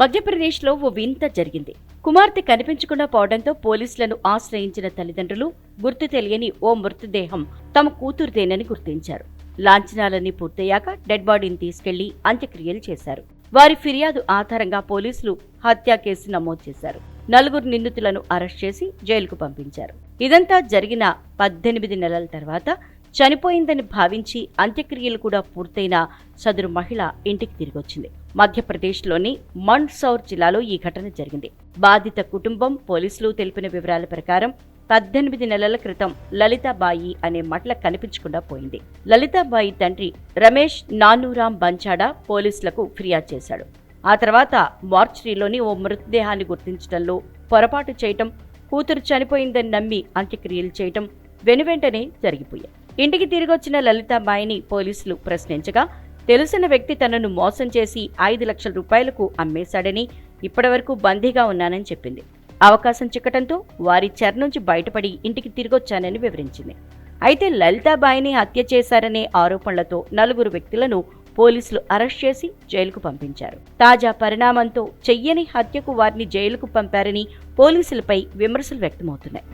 మధ్యప్రదేశ్లో ఓ వింత జరిగింది. కుమార్తె కనిపించకుండా పోవడంతో పోలీసులను ఆశ్రయించిన తల్లిదండ్రులు గుర్తు తెలియని ఓ మృతదేహం తమ కూతురుదేనని గుర్తించారు. లాంఛనాలన్నీ పూర్తయ్యాక డెడ్ బాడీని తీసుకెళ్ళి అంత్యక్రియలు చేశారు. వారి ఫిర్యాదు ఆధారంగా పోలీసులు హత్యా కేసు నమోదు చేశారు. నలుగురు నిందితులను అరెస్ట్ చేసి జైలుకు పంపించారు. ఇదంతా జరిగిన పద్దెనిమిది నెలల తర్వాత చనిపోయిందని భావించి అంత్యక్రియలు కూడా పూర్తయిన సదరు మహిళ ఇంటికి తిరిగొచ్చింది. మధ్యప్రదేశ్లోని మండ్సౌర్ జిల్లాలో ఈ ఘటన జరిగింది. బాధిత కుటుంబం పోలీసులు తెలిపిన వివరాల ప్రకారం పద్దెనిమిది నెలల క్రితం లలితాబాయి అనే మట్ల కనిపించకుండా పోయింది. లలితాబాయి తండ్రి రమేష్ నానూరాం బంచాడా పోలీసులకు ఫిర్యాదు చేశాడు. ఆ తర్వాత మార్చరీలోని ఓ మృతదేహాన్ని గుర్తించడంలో పొరపాటు చేయటం కూతురు చనిపోయిందని నమ్మి అంత్యక్రియలు చేయటం వెనువెంటనే జరిగిపోయాయి. ఇంటికి తిరిగొచ్చిన లలితాబాయిని పోలీసులు ప్రశ్నించగా తెలిసిన వ్యక్తి తనను మోసం చేసి ఐదు లక్షల రూపాయలకు అమ్మేశాడని ఇప్పటివరకు బందీగా ఉన్నానని చెప్పింది. అవకాశం చిక్కటంతో వారి చెర నుంచి బయటపడి ఇంటికి తిరిగొచ్చానని వివరించింది. అయితే లలితాబాయిని హత్య చేశారనే ఆరోపణలతో నలుగురు వ్యక్తులను పోలీసులు అరెస్ట్ చేసి జైలుకు పంపించారు. తాజా పరిణామంతో చెయ్యని హత్యకు వారిని జైలుకు పంపారని పోలీసులపై విమర్శలు వ్యక్తమవుతున్నాయి.